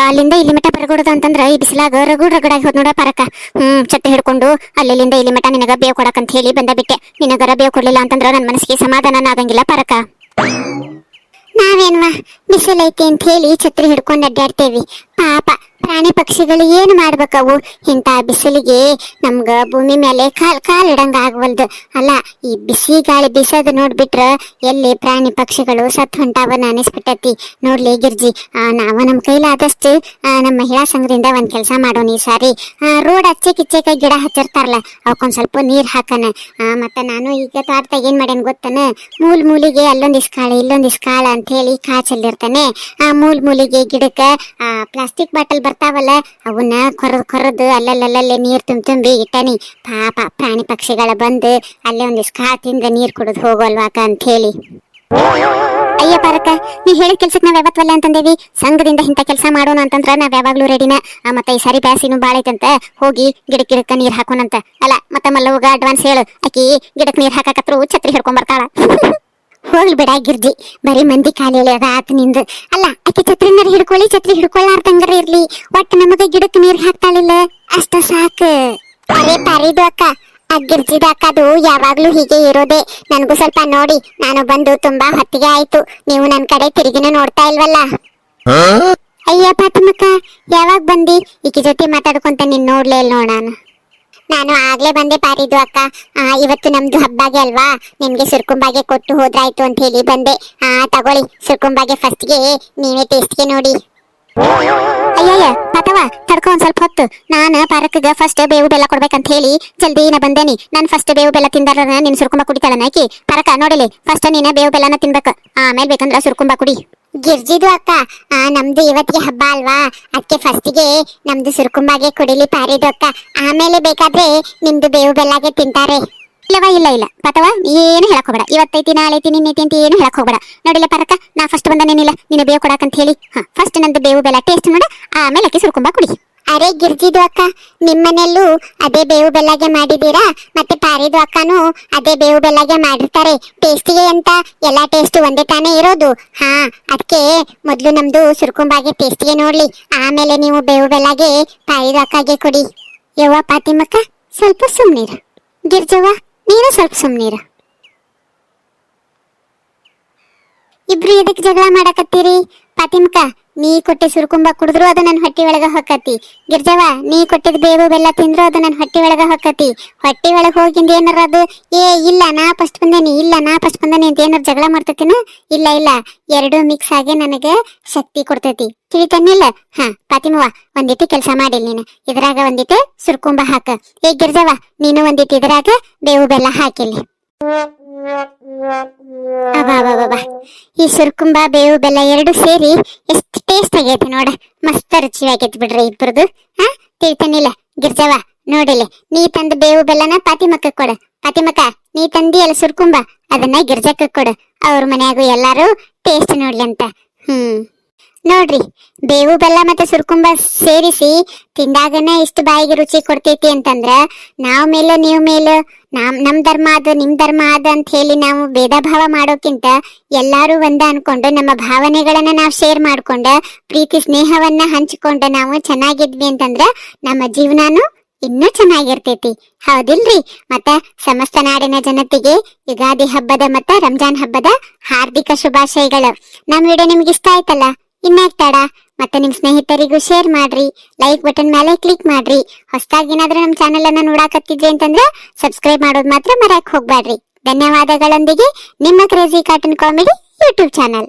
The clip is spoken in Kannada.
ಅಲ್ಲಿಂದ ಇಲ್ಲಿ ಮಠ ಬರಗೂಡದು ಅಂತಂದ್ರ ಈ ಬಿಸಿಲಾಗ ರಗುಡ್ ರಗಡಾಗಿ ಹೋದ್ ನೋಡ ಪರಕ ಹ್ಮ್, ಚಟ್ಟೆ ಹಿಡ್ಕೊಂಡು ಅಲ್ಲಿಂದ ಇಲ್ಲಿ ಮಠ ನಿನಗ ಬೇವ್ ಕೊಡಕಂತ ಹೇಳಿ ಬಂದ ಬಿಟ್ಟೆ. ನಿನಗರ ಬೇವ್ ಕೊಡ್ಲಿಲ್ಲ ಅಂತಂದ್ರ ನನ್ನ ಮನಸ್ಸಿಗೆ ಸಮಾಧಾನ ಆಗಂಗಿಲ್ಲ ಪರಕ ನಾವೇನ್ವಾ? ಬಿಸಿಲೈತಿ ಅಂತ ಹೇಳಿ ಛತ್ರಿ ಹಿಡ್ಕೊಂಡು ಅಡ್ಡಾಡ್ತೇವಿ. ಪಾಪ ಪ್ರಾಣಿ ಪಕ್ಷಿಗಳು ಏನು ಮಾಡ್ಬೇಕವು? ಇಂಥ ಬಿಸಿಲಿಗೆ ನಮ್ಗ ಭೂಮಿ ಮೇಲೆ ಕಾಲ್ ಕಾಲ್ ಇಡಂಗ ಆಗವಲ್ದು. ಅಲ್ಲ ಈ ಬಿಸಿ ಗಾಳಿ ಬೀಸೋದು ನೋಡ್ಬಿಟ್ರ ಎಲ್ಲಿ ಪ್ರಾಣಿ ಪಕ್ಷಿಗಳು ಸತ್ ಹೊಂಟಾವನ ಅನಿಸ್ಬಿಟ್ಟತಿ ನೋಡ್ಲಿ ಗಿರ್ಜಿ ಆ, ನಾವು ನಮ್ಮ ಕೈಲಾದಷ್ಟು ನಮ್ಮ ಮಹಿಳಾ ಸಂಘದಿಂದ ಒಂದ್ ಕೆಲಸ ಮಾಡೋಣ ಈ ಸಾರಿ. ರೋಡ್ ಅಚ್ಚೆ ಕಿಚ್ಚೆಕ ಗಿಡ ಹಚ್ಚಿರ್ತಾರಲ್ಲ ಅವಕ್ಕೊಂದ್ ಸ್ವಲ್ಪ ನೀರ್ ಹಾಕನ. ಮತ್ತೆ ನಾನು ಈಗ ತೋಟದಾಗ ಏನ್ ಮಾಡ್ಯಾನ ಗೊತ್ತನ? ಮೂಲ್ ಮೂಲಿಗೆ ಅಲ್ಲೊಂದಿಸ್ ಕಾಳ ಇಲ್ಲೊಂದಿಸ್ ಕಾಳ ಅಂತ ಹೇಳಿ ಕಾಚಲ್ಲಿರ್ತಾನೆ. ಆ ಮೂಲ್ ಮೂಲಿಗೆ ಗಿಡಕ್ಕ, ಆ ಪ್ಲಾಸ್ಟಿಕ್ ಬಾಟಲ್ ಬರ್ತಾವಲ್ಲ, ಅವನ್ನ ಕೊರದ್ ಕೊರದು ಅಲ್ಲಲ್ಲಲ್ಲೇ ನೀರ್ ತುಂಬ ತುಂಬಿ ಇಟ್ಟನಿ. ಪಾಪ ಪ್ರಾಣಿ ಪಕ್ಷಿಗಳ ಬಂದು ಅಲ್ಲೇ ಒಂದಿಷ್ಟು ಕಾತಿಂದ ನೀರು ಕುಡಿದು ಹೋಗೋಲ್ವಾಕ ಅಂತ ಹೇಳಿ ಅಯ್ಯ ಪಾರಕ ನೀ ಹೇಳಿದ ಕೆಲ್ಸಕ್ಕೆ ನಾವು ಯಾವತ್ತಲ್ಲ ಅಂತಂದೇವಿ? ಸಂಘದಿಂದ ಇಂಥ ಕೆಲಸ ಮಾಡೋಣ ಅಂತಂದ್ರ ನಾವ್ ಯಾವಾಗ್ಲೂ ರೆಡಿನ. ಮತ್ತೆ ಈ ಸರಿ ಬ್ಯಾಸಿನೂ ಬಾಳ ಐತಂತ ಹೋಗಿ ಗಿಡಕ್ಕೆ ಗಿಡಕ್ಕ ನೀರು ಹಾಕೋಣಂತ. ಅಲ್ಲ, ಮತ್ತೆ ಮಲ್ಲವ್ಗ ಅಡ್ವಾನ್ಸ್ ಹೇಳು. ಆಕಿ ಗಿಡಕ್ಕೆ ನೀರು ಹಾಕಕತ್ರು ಛತ್ರಿ ಹಿಡ್ಕೊಂಡ್ ಬರ್ತಾಳ. ಹೋಗ್ಲಿ ಬಿಡ ಗಿರ್ಜಿ ಬರೀ ಮಂದಿ ಖಾಲಿ ಅದ ಆತ ನಿಂದು. ಅಲ್ಲ ಆಕೆ ಛತ್ರಿನರ್ ಹಿಡ್ಕೊಳ್ಳಿ ಛತ್ರಿ ಹಿಡ್ಕೊಳ್ಳಾರ್ದಂಗರ ಇರ್ಲಿ. ಒಟ್ಟು ನಮಗ ಗಿಡಕ್ಕೆ ನೀರ್ ಹಾಕ್ತಾಳಿಲ್ಲ ಅಷ್ಟ ಸಾಕು. ಅರೆ ಪಾರಿದು ಅಕ್ಕ ಆ ಗಿರ್ಜಿದ ಅಕ್ಕದು ಯಾವಾಗ್ಲೂ ಹೀಗೆ ಇರೋದೆ. ನನಗೂ ಸ್ವಲ್ಪ ನೋಡಿ ನಾನು ಬಂದು ತುಂಬಾ ಹೊತ್ತಿಗೆ ಆಯ್ತು. ನೀವು ನನ್ ಕಡೆ ತಿರುಗಿನ ನೋಡ್ತಾ ಇಲ್ವಲ್ಲ? ಅಯ್ಯ ಪಾತಮಕ್ಕ ಯಾವಾಗ ಬಂದಿ? ಈಕೆ ಜೊತೆ ಮಾತಾಡ್ಕೊಂತ ನೀನ್ ನೋಡ್ಲೇ ಇಲ್ಲ ನೋಡಾನ ನಾನು ಆಗ್ಲೇ ಬಂದೆ ಪಾರಿದು ಅಕ್ಕ. ಇವತ್ತು ನಮ್ದು ಹಬ್ಬಾಗೆ ಅಲ್ವಾ? ನಿಮ್ಗೆ ಸುರ್ಕುಂಬಾಗೆ ಕೊಟ್ಟು ಹೋದ್ರಾಯ್ತು ಅಂತ ಹೇಳಿ ಬಂದೆ. ಆ, ತಗೊಳ್ಳಿ, ಸುರ್ಕುಂಬಾಗೆ ಫಸ್ಟ್ಗೆ ನೀವೇ ಟೇಸ್ಟ್ಗೆ ನೋಡಿ. ಅಯ್ಯಯ್ಯ, ಪಾತವ, ತಡ್ಕೊ ಒಂದ್ ಸ್ವಲ್ಪ ಹೊತ್ತು. ನಾನು ಪಾರಕ್ಗ ಫಸ್ಟ್ ಬೇವು ಬೆಲ್ಲ ಕೊಡ್ಬೇಕಂತ ಹೇಳಿ ಜಲ್ದಿ ನಾ ಬಂದೇನಿ. ನಾನು ಫಸ್ಟ್ ಬೇವು ಬೆಲ್ಲ ತಿಂದಾರ ನಿನ್ ಸುರ್ಕುಂಬ ಕುಡಿತಾಳ ನಾಕಿ ಪಾರಕ, ನೋಡಿಲಿ ಫಸ್ಟ್ ನೀನ ಬೇವು ಬೆಲ್ಲನ ತಿನ್ಬೇಕು. ಆಮೇಲೆ ಬೇಕಂದ್ರ ಸುರ್ಕುಂಬ ಕುಡಿ. ಗಿರ್ಜಿದು ಅಕ್ಕ. ಆ, ನಮ್ದು ಇವತ್ತಿಗೆ ಹಬ್ಬ ಅಲ್ವಾ? ಅದಕ್ಕೆ ಫಸ್ಟಿಗೆ ನಮ್ದು ಸುರ್ಕುಂಬಾಗೆ ಕುಡಿಲಿ ಪಾರಿದು ಅಕ್ಕ. ಆಮೇಲೆ ಬೇಕಾದ್ರೆ ನಿಮ್ದು ಬೇವು ಬೆಲ್ಲಾಗೆ ತಿಂತಾರೆ. ಇಲ್ಲವಾ ಇಲ್ಲ ಇಲ್ಲ. ಪತವ ಏನು ಹೇಳಕ್ ಹೋಗ್ಬೇಡ. ಇವತ್ತೈತಿ ನಾಳೆ ಐತಿ ನಿನ್ನೈತಿ ಅಂತ ಏನು ಹೇಳಕ್ ಹೋಗ್ಬೇಡ. ನೋಡಿಲ್ಲ ಪರಕ ನಾ ಫಸ್ಟ್ ಬಂದನೇನಿಲ್ಲ. ನಿನ್ನ ಬೇವು ಕೊಡಕಂತ ಹೇಳಿ. ಹಾ ಫಸ್ಟ್ ನಂದು ಬೇವು ಬೆಲ್ಲ ಟೇಸ್ಟ್ ಮಾಡ ಆಮೇಲೆ ಅಕ್ಕಿ ಸುರ್ಕುಂಬ ಕುಡಿ. ಅರೆ ಗಿರ್ಜಿದು ಅಕ್ಕ ನಿಮ್ಮನೆಯಲ್ಲೂ ಅದೇ ಬೇವು ಬೆಲ್ಲಗೆ ಮಾಡಿದ್ದೀರಾ? ಮತ್ತೆ ಪಾರಿದು ಅಕ್ಕನೂ ಅದೇ ಬೇವು ಬೆಲ್ಲಗೆ ಮಾಡಿರ್ತಾರೆ. ಟೇಸ್ಟಿಗೆ ಅಂತ ಎಲ್ಲಾ ಟೇಸ್ಟ್ ಒಂದೇ ತಾನೇ ಇರೋದು. ಹಾ ಅದಕ್ಕೆ ಮೊದಲು ನಮ್ದು ಸುರ್ಕುಂಬಾಗೆ ಟೇಸ್ಟಿಗೆ ನೋಡ್ಲಿ. ಆಮೇಲೆ ನೀವು ಬೇವು ಬೆಲ್ಲಗೆ ಪಾರಿದು ಅಕ್ಕಗೆ ಕೊಡಿ. ಯವ್ವ ಪಾತಿಮಕ್ಕ ಸ್ವಲ್ಪ ಸುಮ್ನೀರು. ಗಿರ್ಜವ್ವ, ನೀನು ಸ್ವಲ್ಪ ಸುಮ್ಮನೀರ ಇಬ್ರು ಇದಕ್ಕೆ ಜಗಳ ಮಾಡಕತ್ತೀರಿ? ಪಾತಿಮಕ ನೀ ಕೊಟ್ಟೆ ಸುರ್ಕುಂಬ ಕುಡಿದ್ರು ಅದು ನನ್ನ ಹೊಟ್ಟೆ ಒಳಗ ಹೊಕ್ಕತಿ. ಗಿರ್ಜವ್ವ ನೀ ಕೊಟ್ಟಿದ್ ಬೇವು ಬೆಲ್ಲ ತಿಂದ್ರು ಅದು ನನ್ನ ಹೊಟ್ಟೆ ಒಳಗ ಹೊಕ್ಕತಿ. ಹೊಟ್ಟೆ ಒಳಗೆ ಹೋಗಿಂದ ಏನಾರ ಅದು, ಏ, ಇಲ್ಲ, ನಾ ಫಸ್ಟ್ ಬಂದೇನಿ, ಇಲ್ಲ, ನಾ ಫಸ್ಟ್ ಬಂದೇನಿ ಅಂತ ಏನಾರ ಜಗಳ ಮಾಡ್ತತಿನ ಇಲ್ಲ ಇಲ್ಲ, ಎರಡು ಮಿಕ್ಸ್ ಆಗಿ ನನಗೆ ಶಕ್ತಿ ಕೊಡ್ತೈತಿ. ತಿಳಿತನ್ನಿಲ್ಲ ಹಾ, ಪಾತಿಮವ್ವ, ಒಂದಿಟ್ಟು ಕೆಲಸ ಮಾಡಿ ನೀನು. ಇದ್ರಾಗ ಒಂದಿಟ್ಟು ಸುರ್ಕುಂಬ ಹಾಕ. ಏ ಗಿರ್ಜವ್ವ ನೀನು ಒಂದಿಟ್ಟು ಇದ್ರಾಗ ಬೇವು ಬೆಲ್ಲ ಹಾಕಿಲ್ಲಿ ಈ ಸುರ್ಕುಂಬ, ಬೇವು, ಬೆಲ್ಲ ಎರಡು ಸೇರಿ ಎಷ್ಟು ಟೇಸ್ಟ್ ಆಗೈತೆ ನೋಡ. ಮಸ್ತ್ ರುಚಿ ಆಗೈತಿ ಬಿಡ್ರಿ ಇಬ್ಬರದು ಹಾ ತಿಳ್ತಾನಿಲ್ಲ ಗಿರ್ಜವ್ವ ನೋಡಿಲಿ. ನೀ ತಂದ ಬೇವು, ಬೆಲ್ಲನ ಪಾತಿಮಕ್ಕ ಕೊಡ. ಪಾತಿಮಕ್ಕ ನೀ ತಂದಿ ಅಲ್ಲ ಸುರ್ಕುಂಬ, ಅದನ್ನ ಗಿರ್ಜಕ್ಕ ಕೊಡ. ಅವ್ರ ಮನ್ಯಾಗು ಎಲ್ಲಾರು ಟೇಸ್ಟ್ ನೋಡ್ಲಿ ಅಂತ. ಹ್ಮ್. ನೋಡ್ರಿ, ಬೇವು, ಬೆಲ್ಲ ಮತ್ತೆ ಸುರ್ಕುಂಬ ಸೇರಿಸಿ ತಿಂದಾಗನೇ ಇಷ್ಟು ಬಾಯಿಗೆ ರುಚಿ ಕೊಡ್ತೈತಿ ಅಂತಂದ್ರ ನಾವ್ ಮೇಲೆ, ನೀವ್ ಮೇಲೋ ನಮ್ ನಮ್ ಧರ್ಮ ಅದು, ನಿಮ್ ಧರ್ಮ ಅದ ಅಂತ ಹೇಳಿ ನಾವು ಭೇದ ಭಾವ ಮಾಡೋಕ್ಕಿಂತ ಎಲ್ಲಾರು ಒಂದ ಅನ್ಕೊಂಡು ನಮ್ಮ ಭಾವನೆಗಳನ್ನ ನಾವು ಶೇರ್ ಮಾಡ್ಕೊಂಡ ಪ್ರೀತಿ ಸ್ನೇಹವನ್ನ ಹಂಚಿಕೊಂಡ ನಾವು ಚೆನ್ನಾಗಿದ್ವಿ ಅಂತಂದ್ರ ನಮ್ಮ ಜೀವನಾನು ಇನ್ನೂ ಚೆನ್ನಾಗಿರ್ತೈತಿ. ಹೌದಿಲ್ರಿ? ಮತ್ತ ಸಮಸ್ತ ನಾಡಿನ ಜನತೆಗೆ ಯುಗಾದಿ ಹಬ್ಬದ ಮತ್ತ ರಂಜಾನ್ ಹಬ್ಬದ ಹಾರ್ದಿಕ ಶುಭಾಶಯಗಳು. ನಮ್ಮ ವಿಡಿಯೋ ನಿಮ್ಗೆ ಇಷ್ಟ ಆಯ್ತಲ್ಲ? ಇನ್ಯಾಕ್ ತಡ ಮತ್ತೆ ನಿಮ್ ಸ್ನೇಹಿತರಿಗೂ ಶೇರ್ ಮಾಡ್ರಿ. ಲೈಕ್ ಬಟನ್ ಮೇಲೆ ಕ್ಲಿಕ್ ಮಾಡ್ರಿ. ಹೊಸದಾಗಿ ಏನಾದ್ರೂ ನಮ್ ಚಾನೆಲ್ ಅನ್ನ ನೋಡಾಕತ್ತಿದ್ರಿ ಅಂತಂದ್ರೆ ಸಬ್ಸ್ಕ್ರೈಬ್ ಮಾಡೋದು ಮಾತ್ರ ಮರ್ಯಾಕ್ ಹೋಗ್ಬೇಡ್ರಿ ಧನ್ಯವಾದಗಳೊಂದಿಗೆ ನಿಮ್ಮ crazy cartoon comedy YouTube channel